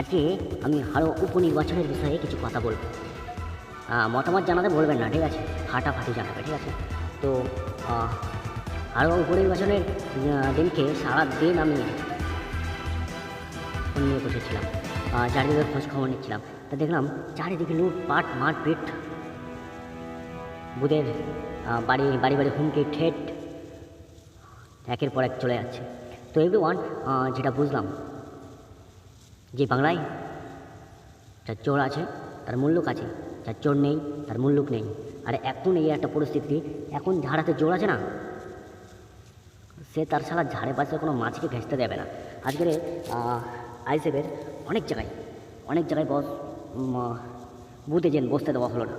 আজকে আমি আরও উপনির্বাচনের বিষয়ে কিছু কথা বলব। মতামত জানাতে বলবেন না, ঠিক আছে? ফাটাফাটি জানাবে, ঠিক আছে? তো আরও উপনির্বাচনের দিনকে সারা দিন আমি নিয়ে বসেছিলাম। চারিদিকে খোঁজ খবর নিচ্ছিলাম। তা দেখলাম চারিদিকে লুটপাট, মারপিট বুধের বাড়ি বাড়ি বাড়ি হুমকি, ঠেট, একের পর এক চলে যাচ্ছে। তো এভরি ওয়ান যেটা বুঝলাম যে বাংলায় যার চোর আছে, তার মূল্যক আছে, যার চোর নেই, তার মূল্যক নেই। আর এখন এই একটা পরিস্থিতি, এখন ঝাড়াতে জোর আছে না, সে তার সালা ঝাড়ে পাশে কোনো মাছকে ঘেঁচতে দেবে না। আজকের আইসেফের অনেক জায়গায় অনেক জায়গায় বস বুথে যেন বসতে দেওয়া হলো না।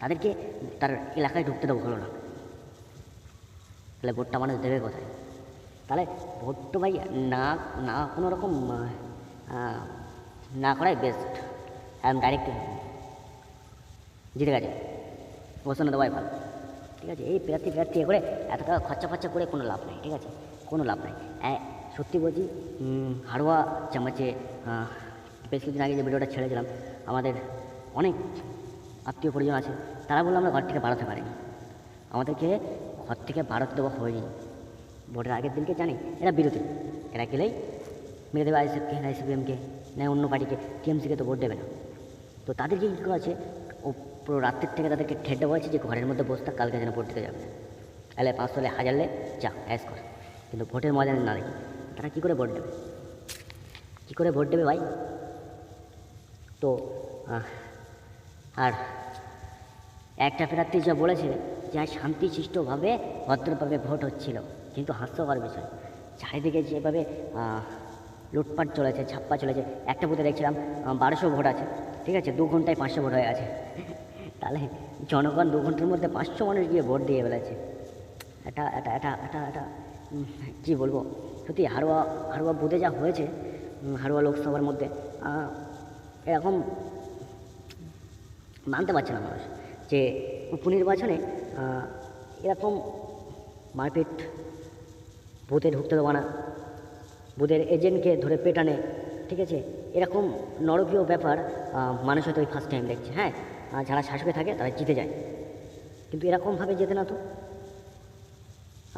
তাদেরকে তার এলাকায় ঢুকতে দেওয়া হলো না। তাহলে ভোটটা মানুষ দেবে কোথায়? তাহলে ভোট ভাই না না কোনো রকম না করাই বেস্ট একদম ডাইরেক্ট জিতে গেছে। ঘোষণা দেওয়াই ভালো। ঠিক আছে? এই প্রার্থী প্রার্থী করে এত টাকা খরচা ফরচা করে কোনো লাভ নেই, ঠিক আছে? কোনো লাভ নেই। এ- সত্যি বলছি হাড়ুয়া চামচে বেশ কিছুদিন আগে যে ভিডিওটা ছেড়েছিলাম, আমাদের অনেক আত্মীয় পরিজন আছে, তারা বলল আমরা ঘর থেকে বাড়াতে পারিনি। আমাদেরকে ঘর থেকে ভারত দেওয়া হয়নি। ভোটের আগের দিনকে জানি, এরা বিরোধী। এরা গেলেই মেরে দেবে আইসিএফকে আইসিপিএমকে না অন্য পার্টিকে টিএমসিকে তো ভোট দেবে না। তো তাদেরকে কী করা আছে ও পুরো রাত্রের থেকে তাদেরকে ঠেটে বলেছে যে ঘরের মধ্যে বসতে কালকে যেন ভোট দিতে যাবে। এলে পাঁচশো লে হাজার লে, যা অ্যাস কর। কিন্তু ভোটের মজা না দেখি। তারা কী করে ভোট দেবে? কী করে ভোট দেবে ভাই? তো আর একটা প্রার্থী যা বলেছে যে শান্তিশিষ্টভাবে ভদ্রভাবে ভোট হচ্ছিল। কিন্তু হাস্যকর বিষয়। চারিদিকে যেভাবে লুটপাট চলেছে, ছাপ্পা চলেছে। একটা বুথে দেখছিলাম বারোশো ভোট আছে, ঠিক আছে? দু ঘন্টায় পাঁচশো ভোট হয়ে আছে। তাহলে জনগণ দু ঘণ্টার মধ্যে পাঁচশো মানুষ গিয়ে ভোট দিয়ে ফেলেছে। এটা এটা এটা এটা এটা কী বলব? সত্যি হারোয়া হারোয়া বুথে যা হয়েছে হারোয়া লোকসভার মধ্যে এরকম মানতে পারছে না মানুষ যে উপনির্বাচনে এরকম মারপিট, বুথে ঢুকতে দেওয়া না। বুথের এজেন্টকে ধরে পেটানে, ঠিক আছে? এরকম নরকীয় ব্যাপার মানুষ হয়তো ওই ফার্স্ট টাইম দেখছে হ্যাঁ? আর যারা শাসকে থাকে, তারা জিতে যায়। কিন্তু এরকমভাবে যেতে না তো।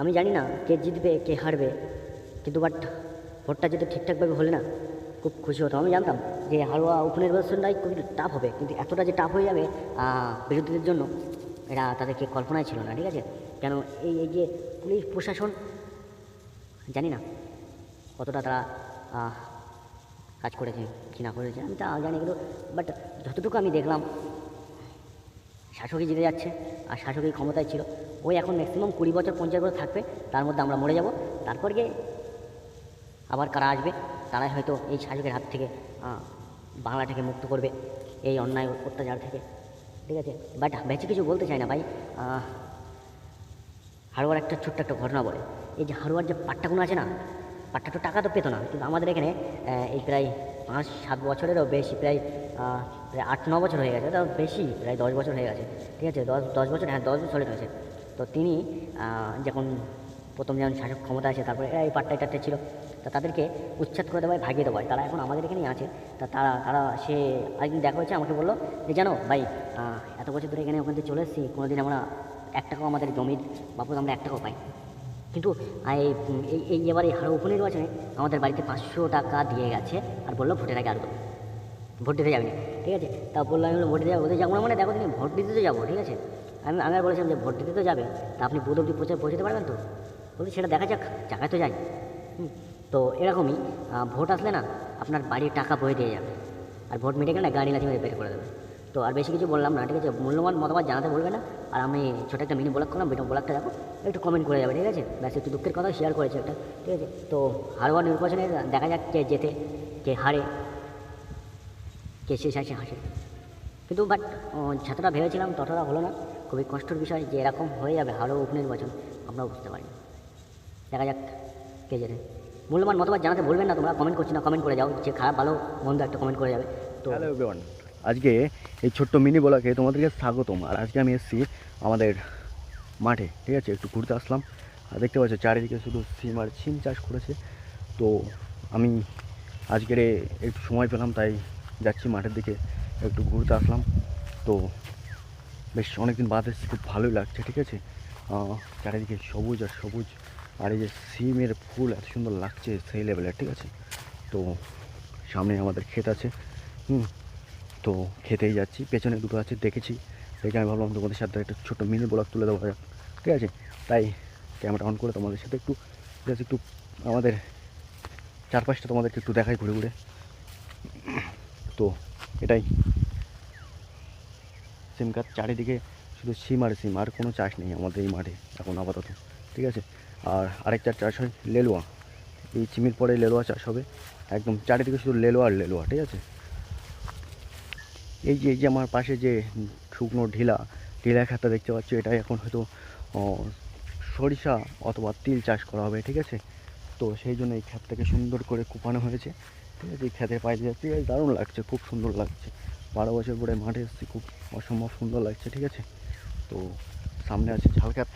আমি জানি না কে জিতবে, কে হারবে, কিন্তু বাট ভোটটা যদি ঠিকঠাকভাবে হলে না, খুব খুশি হতাম। আমি জানতাম যে হালুয়া উপনির্বাচনটাই খুবই টাফ হবে, কিন্তু এতটা যে টাফ হয়ে যাবে বিরোধীদের জন্য, এরা তাদেরকে কল্পনায় ছিল না, ঠিক আছে? কেন এই এই যে পুলিশ প্রশাসন, জানি না। কতটা তারা কাজ করেছে, কি না করেছে, আমি তা জানি কিন্তু বাট যতটুকু আমি দেখলাম শাসকই জিতে যাচ্ছে, আর শাসকই ক্ষমতায় ছিল ওই এখন ম্যাক্সিমাম কুড়ি বছর, পঞ্চাশ বছর থাকবে, তার মধ্যে আমরা মরে যাব, তারপর গিয়ে আবার কারা আসবে, তারাই হয়তো এই শাসকের হাত থেকে বাংলাটাকে মুক্ত করবে, এই অন্যায় অত্যাচার থেকে, ঠিক আছে? বাট বেশি কিছু বলতে চাই না ভাই হারোয়ার একটা ছোট্ট একটা ঘটনা বলে, এই যে হারোয়ার যে পাট্টাগুলো আছে না পাট্টা তো টাকা তো পেতো না। কিন্তু আমাদের এখানে এই প্রায় পাঁচ, সাত বছরেরও বেশি, প্রায় প্রায় আট, ন বছর হয়ে গেছে। তাও বেশি, প্রায় দশ বছর হয়ে গেছে। ঠিক আছে? দশ দশ বছর হ্যাঁ দশ বছর হয়েছে। তো তিনি যখন প্রথম যেমন শাসক ক্ষমতা আছে তারপরে, এই পাট্টাই টাট্টাই ছিল। তা তাদেরকে উচ্ছেদ করে দেওয়ায় ভাগিয়ে দেওয়া তারা এখন আমাদের এখানেই আছে। তা তারা তারা, সে আরেকদিন দেখা হয়েছে আমাকে বলল যে, জানো ভাই এত বছর ধরে এখানে ওখান থেকে চলে এসেছি। কোনোদিন আমরা এক টাকাও আমাদের জমির বাবদ আমরা এক টাকাও পাই কিন্তু এই এবারে হারো উপনির্বাচনে আমাদের বাড়িতে পাঁচশো টাকা দিয়ে গেছে, আর বলল ভোটের আগে দেবো ভোট দিতে যাবি না, ঠিক আছে? তা বলল, আমি ভোট দিতে যাব যাব না মানে দেখো তুমি, ভোট দিতে তো যাব, ঠিক আছে? আমি আমি আর বলেছিলাম যে ভোট দিতে তো যাবে, তা আপনি বুধ অব্দি পৌঁছে পৌঁছতে পারবেন তো? বলছি, সেটা দেখা যাক, জায়গায় তো যাই। তো এরকমই ভোট আসলে না, আপনার বাড়ির টাকা বয়ে দিয়ে যাবে। আর ভোট মিটে গেলে না গাড়ি লাথি মেরে বের করে দেবে। তো আর বেশি কিছু বললাম না, ঠিক আছে? মূল্যবান মতামত জানাতে বলবে না। আর আমি ছোটো একটা মিনি ব্লগ করলাম ব্লগটা দেখো, একটু কমেন্ট করে যাবে, ঠিক আছে? ব্যাস, একটু দুঃখের কথা শেয়ার করেছে একটা, ঠিক আছে? তো হারোয়া নির্বাচনে দেখা যাক কে জেতে, কে হারে, কে শেষ আসে হাসে। কিন্তু বাট যতটা ভেবেছিলাম ততটা হলো না। খুবই কষ্টের বিষয় যে এরকম হয়ে যাবে হারো উপনির্বাচন আমরাও বুঝতে পারিনি। দেখা যাক কে জেতে। মূল্যবান মতামত জানাতে বলবেন না তোমরা কমেন্ট করছি না কমেন্ট করে যাও, যে খারাপ ভালো মন্দ একটা কমেন্ট করে যাবে। তো আজকে এই ছোট্ট মিনি বলাকে তোমাদেরকে স্বাগতম। আর আজকে আমি এসেছি আমাদের মাঠে, ঠিক আছে? একটু ঘুরতে আসলাম। আর দেখতে পাচ্ছ, চারিদিকে শুধু সিম আর সিম চাষ করেছে। তো আমি আজকের একটু সময় পেলাম, তাই যাচ্ছি মাঠের দিকে একটু ঘুরতে আসলাম। তো বেশ, অনেকদিন বাদ এসেছি, খুব ভালোই লাগছে, ঠিক আছে? চারিদিকে সবুজ আর সবুজ। আর এই যে সিমের ফুল, এত সুন্দর লাগছে সেই লেভেলের ঠিক আছে? তো সামনে আমাদের ক্ষেত আছে। হুম তো খেতেই যাচ্ছি, পেছনে দুটো আছে দেখেছি। দেখে আমি ভাবলাম তোমাদের সাথে একটা ছোটো মিনি ব্লগ তুলে দেওয়া যাক ঠিক আছে? তাই ক্যামেরা অন করে তোমাদের সাথে একটু জাস্ট একটু আমাদের চারপাশটা তোমাদেরকে একটু দেখাই ঘুরে ঘুরে। তো এটাই। সিম গাছ চারিদিকে শুধু সিম আর সিম আর কোনো চাষ নেই আমাদের এই মাঠে এখন আপাতত। ঠিক আছে? আর আরেকটা চাষ হয় লেলুয়া। এই চিমির পরে লেলুয়া চাষ হবে। একদম চারিদিকে শুধু লেলুয়া আর লেলুয়া, ঠিক আছে? এই যে এই যে আমার পাশে যে শুকনো ঢিলা ঢিলা খাতা দেখতে পাচ্ছ এটাই এখন হয়তো সরিষা অথবা তিল চাষ করা হবে, ঠিক আছে? তো সেই জন্য এই ক্ষেতটাকে সুন্দর করে কুপানো হয়েছে, ঠিক আছে? এই ক্ষেতের পায়ে যাচ্ছি দারুণ লাগছে, খুব সুন্দর লাগছে। বারো বছর পরে মাঠে এসেছি, খুব অসম্ভব সুন্দর লাগছে, ঠিক আছে? তো সামনে আছে ঝালকাত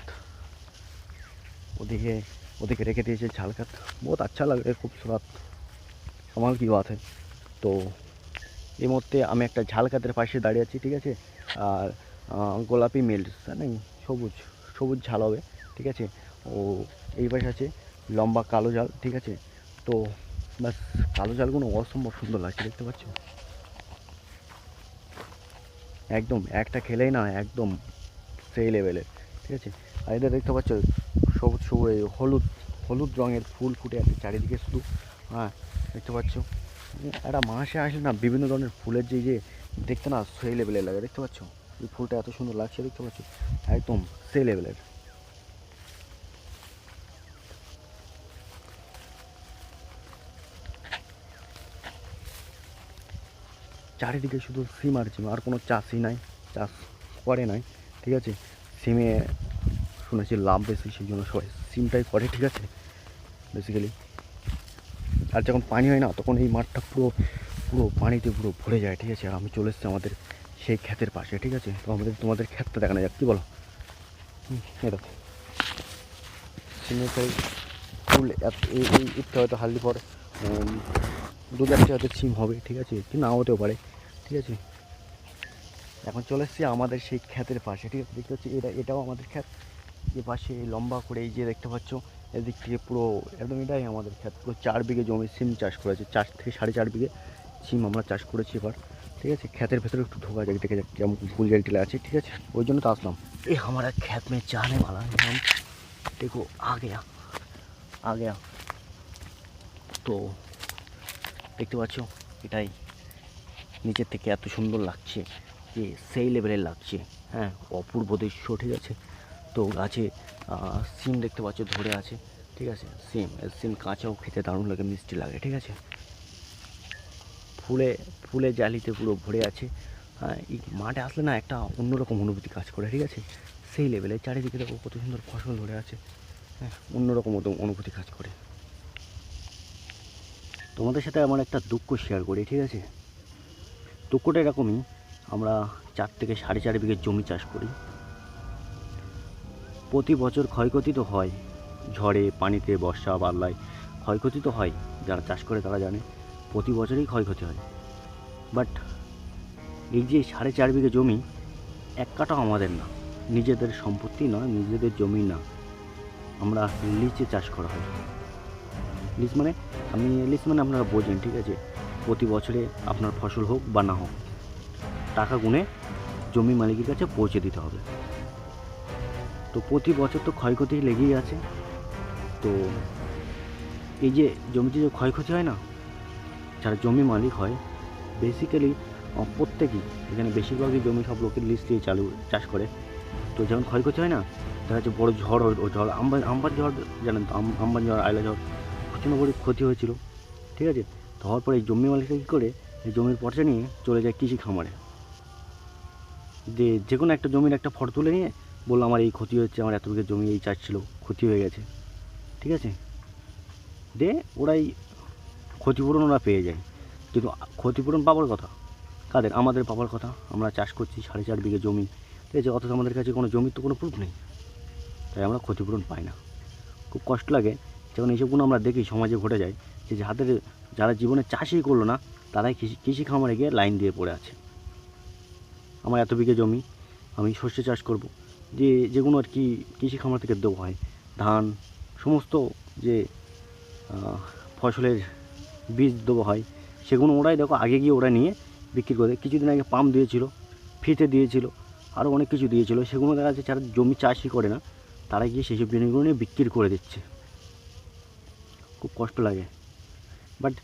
ওদিকে ওদিকে রেখে দিয়েছে ঝালকাত বহুত আচ্ছা লাগে খুবসুরত আমার কি বাত তো এই মুহূর্তে আমি একটা ঝালকাতের পাশে দাঁড়িয়ে আছি, ঠিক আছে? আর গোলাপি মিল্স মানে সবুজ সবুজ ঝাল হবে, ঠিক আছে? ও, এই পাশে আছে লম্বা কালো জাল ঠিক আছে? তো, ব্যাস, কালো জালগুলো অসম্ভব সুন্দর লাগছে, দেখতে পাচ্ছ? একদম, একটা খেলেই না, একদম সেই লেভেলের ঠিক আছে? আর এটা দেখতে পাচ্ছ, সবুজ সবুজ হলুদ হলুদ রঙের ফুল ফুটে আছে চারিদিকে শুধু হ্যাঁ দেখতে পাচ্ছ? একটা মাসে আসলে না বিভিন্ন ধরনের ফুলের যে যে দেখতে না সেই লেভেলের লাগে, দেখতে পাচ্ছ? এই ফুলটা এত সুন্দর লাগছে, দেখতে পাচ্ছ? একদম সেই লেভেলের চারিদিকে শুধু সিম আর সিম, আর কোনো চাষই নাই, চাষ করে নাই, ঠিক আছে? সিমে শুনেছি লাভ বেশি, সেই জন্য সবাই সিমটাই করে, ঠিক আছে? বেসিক্যালি আর যখন পানি হয় না, তখন এই মাঠটা পুরো পুরো পানিতে পুরো ভরে যায়, ঠিক আছে? আর আমি চলে এসেছি আমাদের সেই ক্ষেতের পাশে, ঠিক আছে? তো আমাদের, তোমাদের ক্ষেতটা দেখানো যাক, কী বলো? এই দেখো। ফুল এই ইটটা হয়তো হালদি পর দু চারটে হয়তো সিম হবে, ঠিক আছে? কি না হতেও পারে, ঠিক আছে? এখন চলে এসেছি আমাদের সেই ক্ষেতের পাশে, ঠিক আছে? দেখতে পাচ্ছি, এটা, এটাও আমাদের ক্ষেত। এ পাশে লম্বা করে এই যে দেখতে পাচ্ছ এদিক থেকে পুরো একদম এটাই আমাদের ক্ষেত পুরো চার বিঘে জমি সিম চাষ করেছে চার থেকে সাড়ে চার বিঘে সিম আমরা চাষ করেছি এবার ঠিক আছে ক্ষেতের ভেতরে একটু ঢোকা যাক দেখে যাক কেমন ফুল জাল টিলা আছে ঠিক আছে ওই জন্য তো আসলাম এ हमारा खेत में जाने वाला है हम देखो आ गया आ गया তো দেখতে পাচ্ছ এটাই নিচের থেকে এত সুন্দর লাগছে যে সেই লেভেলের লাগছে হ্যাঁ অপূর্ব দৃশ্য ঠিক আছে তো গাছে সিম দেখতে পাচ্ছ, ধরে আছে, ঠিক আছে? সিম সিম কাঁচাও খেতে দারুণ লাগে, মিষ্টি লাগে, ঠিক আছে? ফুলে ফুলে জালিতে পুরো ভরে আছে। এই মাঠে আসলে না একটা অন্যরকম অনুভূতি কাজ করে, ঠিক আছে? সেই লেভেলে চারিদিকে দেখো কত সুন্দর ফসল ধরে আছে। হ্যাঁ অন্যরকম অনুভূতি কাজ করে। তোমাদের সাথে আমার একটা দুঃখ শেয়ার করি, ঠিক আছে? দুঃখটা এরকমই, আমরা চার থেকে সাড়ে চার বিঘে জমি চাষ করি। প্রতি বছর ক্ষয়ক্ষতি তো হয়। ঝড়ে, পানিতে, বর্ষা, বাদলায় ক্ষয়ক্ষতি তো হয়, যারা চাষ করে তারা জানে। প্রতি বছরই ক্ষয়ক্ষতি হয়। বাট এই যে সাড়ে চার বিঘে জমি, এক কাটাও আমাদের না। নিজেদের সম্পত্তি নয়, নিজেদের জমি না। আমরা লিচে চাষ করা হয়। লিচ মানে আমি লিচ মানে আপনারা বোঝেন, ঠিক আছে? প্রতি বছরে আপনার ফসল হোক বা না হোক, টাকা গুনে জমি মালিকের কাছে পৌঁছে দিতে হবে। তো প্রতি বছর তো ক্ষয়ক্ষতি লেগেই আছে। তো এই যে জমিতে যে ক্ষয়ক্ষতি হয় না, যারা জমি মালিক হয় বেসিক্যালি প্রত্যেকেই, এখানে বেশিরভাগই জমি সব লোকের লিস্ট দিয়ে চালু, চাষ করে। তো যখন ক্ষয়ক্ষতি হয় না, দেখা যাচ্ছে বড় ঝড় ও ঝড়, আম্বা, আম্বার ঝড়, জানেন তো, আম- আম্বান ঝড়, আয়লা ঝড়, প্রচণ্ড করে ক্ষতি হয়েছিল। ঠিক আছে? তো হওয়ার পরে এই জমি মালিকরা কী করে, এই জমির পর্চা নিয়ে চলে যায় কৃষি খামারে। যে যে কোনো একটা জমির একটা ফটো তুলে নিয়ে বলল, আমার এই ক্ষতি হচ্ছে, আমার এত বিঘা জমি এই চাষ ছিল, ক্ষতি হয়ে গেছে। ঠিক আছে? দে, ওরাই ক্ষতিপূরণ ওরা পেয়ে যায়। কিন্তু ক্ষতিপূরণ পাবার কথা? কাদের? আমাদের পাবার কথা? আমরা চাষ করছি সাড়ে চার বিঘে জমি। ঠিক আছে? অথচ আমাদের কাছে কোনো জমির তো কোনো প্রুফ নেই। তাই আমরা ক্ষতিপূরণ পাই না। খুব কষ্ট লাগে। যখন এইসবগুলো আমরা দেখি, সমাজে ঘটে যায়, যে যাদের যারা জীবনে চাষই করল না, তারাই কৃষি কৃষি খামারে গিয়ে লাইন দিয়ে পড়ে আছে। আমার এত বিঘে জমি, আমি শস্য চাষ করব। যে যেগুলো আর কি কৃষি খামার থেকে দেওয়া হয়, ধান, সমস্ত যে ফসলের বীজ দেওয়া হয় সেগুলো ওরাই দেখো আগে গিয়ে ওরা নিয়ে বিক্রি করে কিছুদিন আগে পাম্প দিয়েছিল ফিতে দিয়েছিল আরও অনেক কিছু দিয়েছিল সেগুলো দেখা যাচ্ছে যারা জমি চাষই করে না, তারা গিয়ে সেসব জিনিসগুলো নিয়ে বিক্রি করে দিচ্ছে। খুব কষ্ট লাগে। বাট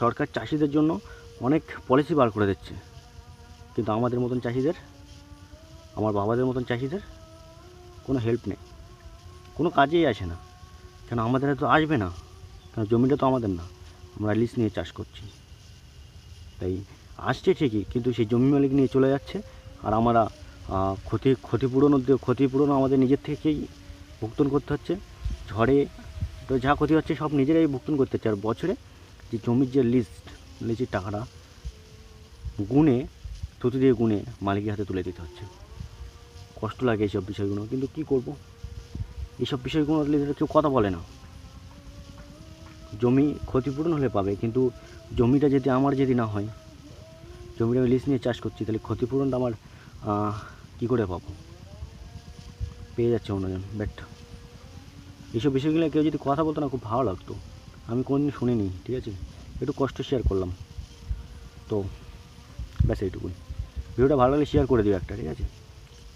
সরকার চাষিদের জন্য অনেক পলিসি বার করে দিচ্ছে। কিন্তু আমাদের মতন চাষিদের আমার বাবাদের মতন চাষিদের কোনো হেল্প নেই। কোনো কাজেই আসে না। কেন আমাদের তো আসবে না? কেন জমিটা তো আমাদের না? আমরা লিজ নিয়ে চাষ করছি। তাই আসছে ঠিকই, কিন্তু সেই জমি মালিক নিয়ে চলে যাচ্ছে আর আমরা ক্ষতি, ক্ষতিপূরণ ক্ষতিপূরণ আমাদের নিজের থেকেই ভুক্তন করতে হচ্ছে। ঝড়ে তো যা ক্ষতি হচ্ছে সব নিজেরাই ভুক্তন করতে হচ্ছে। আর বছরে যে জমির যে লিস্ট লিজের টাকাটা গুনে, থুতু দিয়ে গুনে মালিকের হাতে তুলে দিতে হচ্ছে। কষ্ট লাগে এইসব বিষয়গুলো, কিন্তু কি করব? এইসব বিষয়গুলো লিজের কেউ কথা বলে না। জমি ক্ষতিপূরণ হলে পাবে, কিন্তু জমিটা যদি আমার যদি না হয়, জমিটা আমি লিজ নিয়ে চাষ করছি, তাহলে ক্ষতিপূরণটা আমার কি করে পাবো? পেয়ে যাচ্ছে অন্যজন বাট এইসব বিষয়গুলো কেউ যদি কথা বলতো না, খুব ভালো লাগতো। আমি কোনোদিন শুনিনি, ঠিক আছে? একটু কষ্ট শেয়ার করলাম। তো, ব্যাস এইটুকুই। ভিডিওটা ভালো লাগলে শেয়ার করে দিও একটা, ঠিক আছে?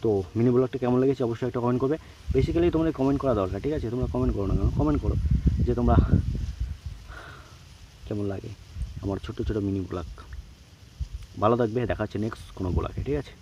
তো মিনি ব্লগটা কেমন লেগেছে অবশ্যই একটা কমেন্ট করবে। বেসিক্যালি তোমাদের কমেন্ট করা দরকার, ঠিক আছে? তোমরা কমেন্ট করো না কেন? কমেন্ট করো যে তোমরা কেমন লাগে আমার ছোট ছোট মিনি ব্লগ ভালো থাকবে, দেখা হচ্ছে নেক্সট কোনো ব্লগে ঠিক আছে?